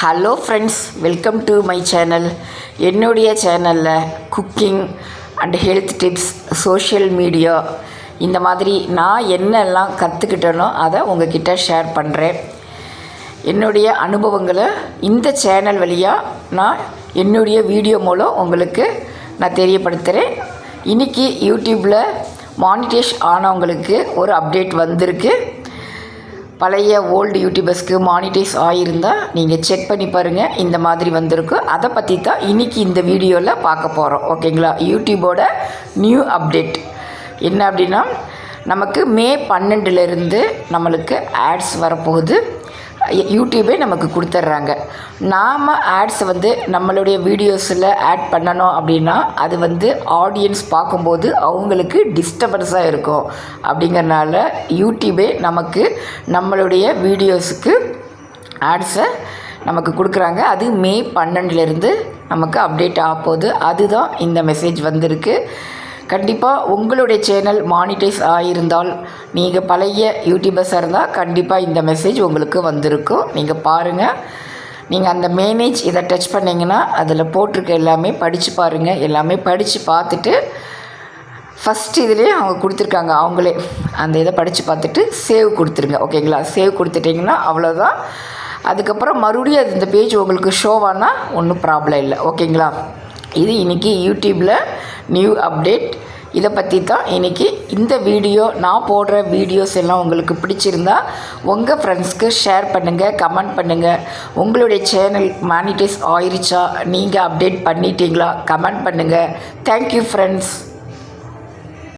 Hello friends welcome to my channel என்னுடைய சேனலில் cooking and health tips social media இந்த மாதிரி நான் என்னெல்லாம் கற்றுக்கிட்டேனோ அதை உங்ககிட்ட ஷேர் பண்ணுறேன் என்னுடைய அனுபவங்களை இந்த சேனல் வழியாக நான் என்னுடைய வீடியோ மூலம் உங்களுக்கு நான் தெரியப்படுத்துகிறேன் இன்றைக்கி யூடியூப்பில் மானிட்டேஷ் ஆனவங்களுக்கு ஒரு அப்டேட் வந்திருக்கு. பழைய ஓல்டு யூடியூபர்ஸ்க்கு மானிட்டைஸ் ஆகியிருந்தால் நீங்கள் செக் பண்ணி பாருங்கள் இந்த மாதிரி வந்திருக்கும் அதை பற்றி தான் இன்றைக்கி இந்த வீடியோவில் பார்க்க போகிறோம் ஓகேங்களா? யூடியூபோட நியூ அப்டேட் என்ன அப்படின்னா நமக்கு மே பன்னெண்டுலேருந்து நம்மளுக்கு ஆட்ஸ் வரப்போகுது. யூடியூபே நமக்கு கொடுத்துட்றாங்க நாம் ஆட்ஸ் வந்து நம்மளுடைய வீடியோஸில் ஆட் பண்ணணும் அப்படின்னா அது வந்து ஆடியன்ஸ் பார்க்கும்போது அவங்களுக்கு டிஸ்டர்பன்ஸாக இருக்கும். அப்படிங்கிறனால யூடியூபே நமக்கு நம்மளுடைய வீடியோஸுக்கு ஆட்ஸை நமக்கு கொடுக்குறாங்க. அது மே பன்னெண்டுலேருந்து நமக்கு அப்டேட் ஆக போகுது. அதுதான் இந்த மெசேஜ் வந்திருக்கு. கண்டிப்பாக உங்களுடைய சேனல் மானிட்டைஸ் ஆகியிருந்தால் நீங்கள் பழைய யூடியூபர்ஸாக இருந்தால் கண்டிப்பாக இந்த மெசேஜ் உங்களுக்கு வந்திருக்கும். நீங்கள் பாருங்கள் நீங்கள் அந்த மேனேஜ் இதை டச் பண்ணிங்கன்னா அதில் போட்டிருக்க எல்லாமே படித்து பாருங்கள் எல்லாமே படித்து பார்த்துட்டு ஃபஸ்ட் இதுலேயே அவங்க கொடுத்துருக்காங்க. அவங்களே அந்த இதை படித்து பார்த்துட்டு சேவ் கொடுத்துருங்க. ஓகேங்களா? சேவ் கொடுத்துட்டிங்கன்னா அவ்வளோதான் அதுக்கப்புறம் மறுபடியும் அது இந்த பேஜ் உங்களுக்கு ஷோவானால் ஒன்றும் ப்ராப்ளம் இல்லை. ஓகேங்களா? இது இன்றைக்கி யூடியூப்பில் நியூ அப்டேட் இதை பற்றி தான் இன்றைக்கி இந்த வீடியோ நான் போடுற வீடியோஸ் எல்லாம் உங்களுக்கு பிடிச்சிருந்தா உங்கள் ஃப்ரெண்ட்ஸ்க்கு ஷேர் பண்ணுங்கள் கமெண்ட் பண்ணுங்கள் உங்களுடைய சேனல் மானிட்டைஸ் ஆயிருச்சா? நீங்கள் அப்டேட் பண்ணிட்டீங்களா? கமெண்ட் பண்ணுங்கள் தேங்க்யூ ஃப்ரெண்ட்ஸ்